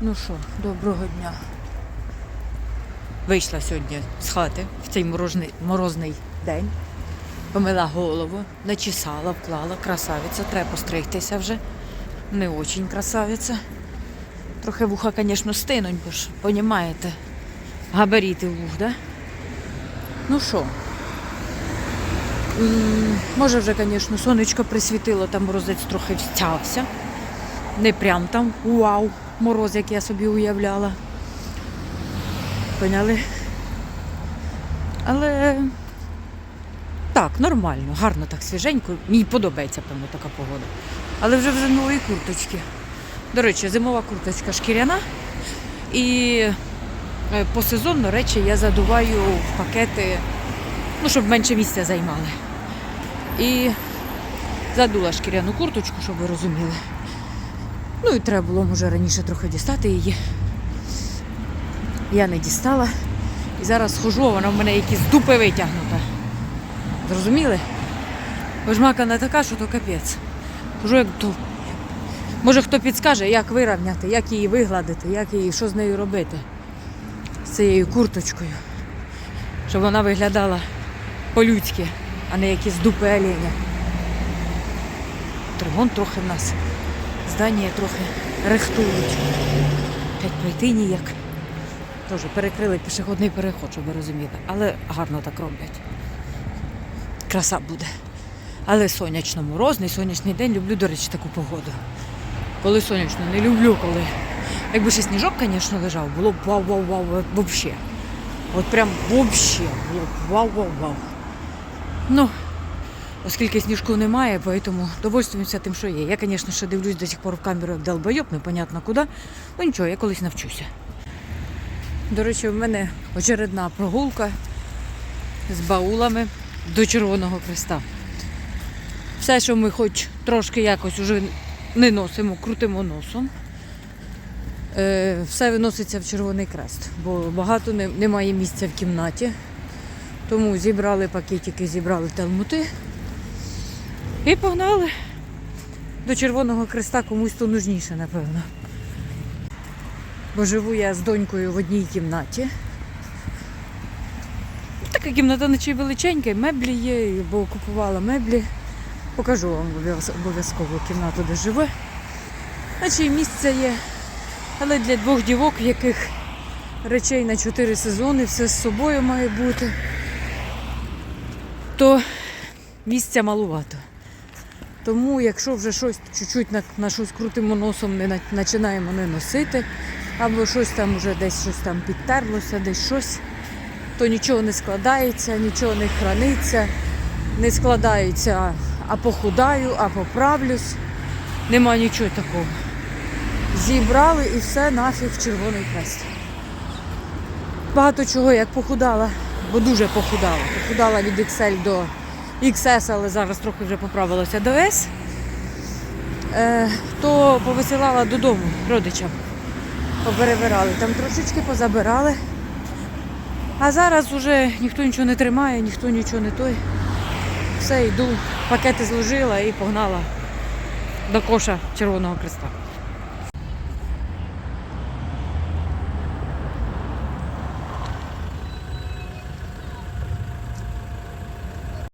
Ну що, доброго дня. Вийшла сьогодні з хати в цей морозний, морозний день. Помила голову, начесала, вклала, красавиця, треба постригтися вже. Не очень красавиця. Трохи вуха, звісно, стинуть, бо ж, понімаєте, габаріти вух, да? Ну що? Може вже, звісно, сонечко присвітило, там морозець трохи встявся. Не прям там вау, мороз, як я собі уявляла. Поняли? Але так, нормально, гарно так свіженько. Мені подобається, певно, така погода. Але вже в зимовій курточці. До речі, зимова курточка шкіряна. І е, посезонно речі я задуваю в пакети, ну, щоб менше місця займали. І задула шкіряну курточку, щоб ви розуміли. Ну і треба було, може, раніше трохи дістати її. Я не дістала. І зараз схожу, вона в мене якісь дупи витягнута. Зрозуміли? Вижмакана така, що то капець. Хожу як то. Може хто підскаже, як вирівняти, як її вигладити, як її, що з нею робити. З цією курточкою. Щоб вона виглядала по-людськи, а не якісь дупи оленя. Ремонт трохи в нас. Здання трохи рихтують. Геть пройти ніяк. Теж перекрили пішохідний переход, щоб ви розуміли. Але гарно так роблять. Краса буде. Але сонячно морозний, сонячний день люблю, до речі, таку погоду. Коли сонячно, не люблю, коли. Якби ще сніжок, звісно, лежав, було б вау-вау-вау вообще. От прям вообще було б вау-вау-вау. Ну, оскільки сніжку немає, поэтому довольствуємося тим, що є. Я, звісно, ще дивлюсь до сих пор в камеру як долбойоб, непонятно куди. Ну нічого, я колись навчуся. До речі, в мене очередна прогулка з баулами до Червоного Христа. Все, що ми хоч трошки якось уже не носимо, крутимо носом. Е, Все виноситься в Червоний Хрест, бо багато немає місця в кімнаті. Тому зібрали пакетики, зібрали талмути і погнали до Червоного Хреста комусь то нужніше, напевно. Бо живу я з донькою в одній кімнаті. Така кімната наче величенька, і меблі є, бо купувала меблі. Покажу вам обов'яз- обов'язково кімнату, де живе. Наче і місце є. Але для двох дівок, в яких речей на чотири сезони, все з собою має бути, то місця малувато. Тому, якщо вже щось чуть-чуть на, на щось крутимо носом, не починаємо не носити, або щось там вже десь щось там підтерлося, десь щось, то нічого не складається, нічого не храниться, не складається, а похудаю, а поправлюсь. Нема нічого такого. Зібрали і все нафіг в Червоний Хрест. Багато чого як похудала, бо дуже похудала. Похудала від XL до XS, але зараз трохи вже поправилася до S. Е, то повисилала додому родичам. Поперебирали. Там трошечки позабирали. А зараз вже ніхто нічого не тримає, ніхто нічого не той. Все, йду, пакети зложила і погнала до коша Червоного Христа.